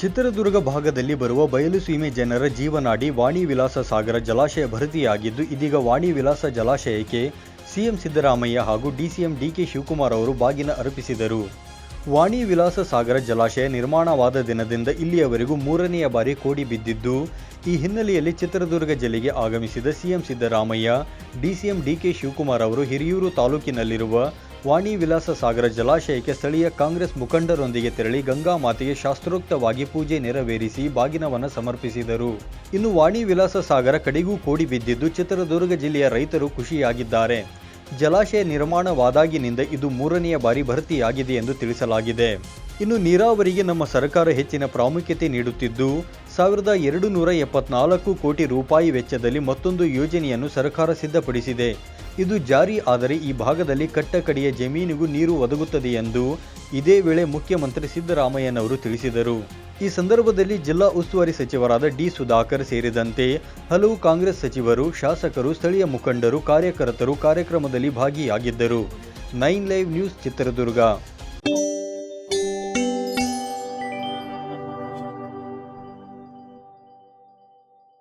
ಚಿತ್ರದುರ್ಗ ಭಾಗದಲ್ಲಿ ಬರುವ ಬಯಲು ಸೀಮೆ ಜನರ ಜೀವನಾಡಿ ವಾಣಿ ವಿಲಾಸ ಸಾಗರ ಜಲಾಶಯ ಭರ್ತಿಯಾಗಿದ್ದು, ಇದೀಗ ವಾಣಿ ವಿಲಾಸ ಜಲಾಶಯಕ್ಕೆ ಸಿಎಂ ಸಿದ್ದರಾಮಯ್ಯ ಹಾಗೂ ಡಿಸಿಎಂ ಡಿಕೆ ಶಿವಕುಮಾರ್ ಅವರು ಬಾಗಿನ ಅರ್ಪಿಸಿದರು. ವಾಣಿ ವಿಲಾಸ ಸಾಗರ ಜಲಾಶಯ ನಿರ್ಮಾಣವಾದ ದಿನದಿಂದ ಇಲ್ಲಿಯವರೆಗೂ ಮೂರನೆಯ ಬಾರಿ ಕೋಡಿ ಬಿದ್ದಿದ್ದು, ಈ ಹಿನ್ನೆಲೆಯಲ್ಲಿ ಚಿತ್ರದುರ್ಗ ಜಿಲ್ಲೆಗೆ ಆಗಮಿಸಿದ CM Siddaramaiah, DCM D K Shivakumar ಅವರು ಹಿರಿಯೂರು ತಾಲೂಕಿನಲ್ಲಿರುವ ವಾಣಿ ವಿಲಾಸ ಸಾಗರ ಜಲಾಶಯಕ್ಕೆ ಸ್ಥಳೀಯ ಕಾಂಗ್ರೆಸ್ ಮುಖಂಡರೊಂದಿಗೆ ತೆರಳಿ ಗಂಗಾ ಮಾತೆಗೆ ಶಾಸ್ತ್ರೋಕ್ತವಾಗಿ ಪೂಜೆ ನೆರವೇರಿಸಿ ಬಾಗಿನವನ್ನು ಸಮರ್ಪಿಸಿದರು. ಇನ್ನು ವಾಣಿ ವಿಲಾಸ ಸಾಗರ ಕಡೆಗೂ ಕೋಡಿ ಬಿದ್ದಿದ್ದು ಚಿತ್ರದುರ್ಗ ಜಿಲ್ಲೆಯ ರೈತರು ಖುಷಿಯಾಗಿದ್ದಾರೆ. ಜಲಾಶಯ ನಿರ್ಮಾಣವಾದಾಗಿನಿಂದ ಇದು ಮೂರನೆಯ ಬಾರಿ ಭರ್ತಿಯಾಗಿದೆ ಎಂದು ತಿಳಿಸಲಾಗಿದೆ. ಇನ್ನು ನೀರಾವರಿಗೆ ನಮ್ಮ ಸರ್ಕಾರ ಹೆಚ್ಚಿನ ಪ್ರಾಮುಖ್ಯತೆ ನೀಡುತ್ತಿದ್ದು ಸಾವಿರದ ಎರಡು ನೂರ ಎಪ್ಪತ್ನಾಲ್ಕು ಕೋಟಿ ರೂಪಾಯಿ ವೆಚ್ಚದಲ್ಲಿ ಮತ್ತೊಂದು ಯೋಜನೆಯನ್ನು ಸರ್ಕಾರ ಸಿದ್ಧಪಡಿಸಿದೆ. ಇದು ಜಾರಿ, ಆದರೆ ಈ ಭಾಗದಲ್ಲಿ ಕಟ್ಟಕಡೆಯ ಜಮೀನಿಗೂ ನೀರು ಒದಗುತ್ತದೆ ಎಂದು ಇದೇ ವೇಳೆ ಮುಖ್ಯಮಂತ್ರಿ ಸಿದ್ದರಾಮಯ್ಯನವರು ತಿಳಿಸಿದರು. ಈ ಸಂದರ್ಭದಲ್ಲಿ ಜಿಲ್ಲಾ ಉಸ್ತುವಾರಿ ಸಚಿವರಾದ ಡಿ ಸುಧಾಕರ್ ಸೇರಿದಂತೆ ಹಲವು ಕಾಂಗ್ರೆಸ್ ಸಚಿವರು, ಶಾಸಕರು, ಸ್ಥಳೀಯ ಮುಖಂಡರು, ಕಾರ್ಯಕರ್ತರು ಕಾರ್ಯಕ್ರಮದಲ್ಲಿ ಭಾಗಿಯಾಗಿದ್ದರು. Nine live news Chitradurga